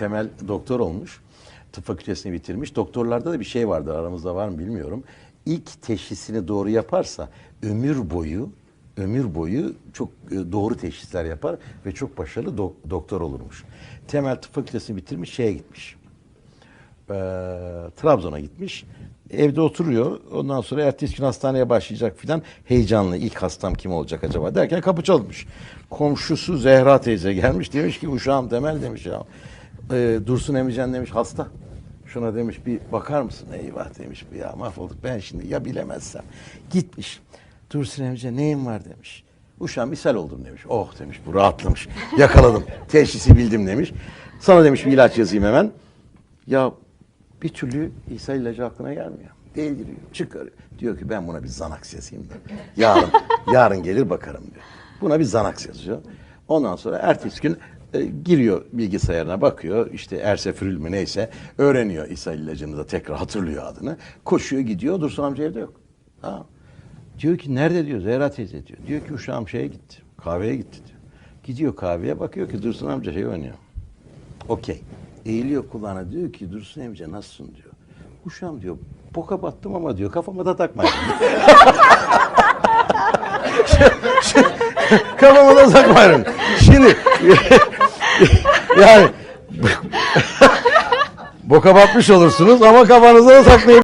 temel doktor olmuş. Tıp fakültesini bitirmiş. Doktorlarda da bir şey vardır aramızda var mı bilmiyorum. İlk teşhisini doğru yaparsa ömür boyu ömür boyu çok e, doğru teşhisler yapar ve çok başarılı dok- doktor olurmuş. Temel tıp fakültesini bitirmiş şeye gitmiş. Ee, Trabzon'a gitmiş. Evde oturuyor. Ondan sonra ertesi gün hastaneye başlayacak filan. Heyecanlı. İlk hastam kim olacak acaba derken kapı çalmış. Komşusu Zehra teyze gelmiş. Demiş ki uşağım Temel demiş ya. Ee, Dursun Emican demiş hasta. Şuna demiş bir bakar mısın? Eyvah demiş bu ya mahvolduk ben şimdi ya bilemezsem. Gitmiş. Dursun Emican neyin var demiş. Uşağım ishal oldum demiş. Oh demiş bu rahatlamış. Yakaladım. Teşhisi bildim demiş. Sana demiş bir ilaç yazayım hemen. Ya bir türlü İsa ilacı aklına gelmiyor. Deliriyor, çıkarıyor. Diyor ki ben buna bir Xanax yazayım da. Yarın, yarın gelir bakarım diyor. Buna bir Xanax yazıyor. Ondan sonra ertesi gün e, giriyor bilgisayarına bakıyor. işte Ersefrül mü neyse öğreniyor İsa ilacını da tekrar hatırlıyor adını. Koşuyor gidiyor. Dursun amca evde yok. Ha. Diyor ki nerede diyor Zehra teyze diyor. Diyor ki uşağım şeye gitti. Kahveye gitti diyor. Gidiyor kahveye bakıyor ki Dursun amca şey oynuyor. Okey. Eğiliyor kulağına diyor ki Dursun amca nasılsın diyor. Uşağım diyor boka battım ama diyor kafama da takmayın. kafama da takmayın. Şimdi yani boka batmış olursunuz ama kafanıza da takmayın.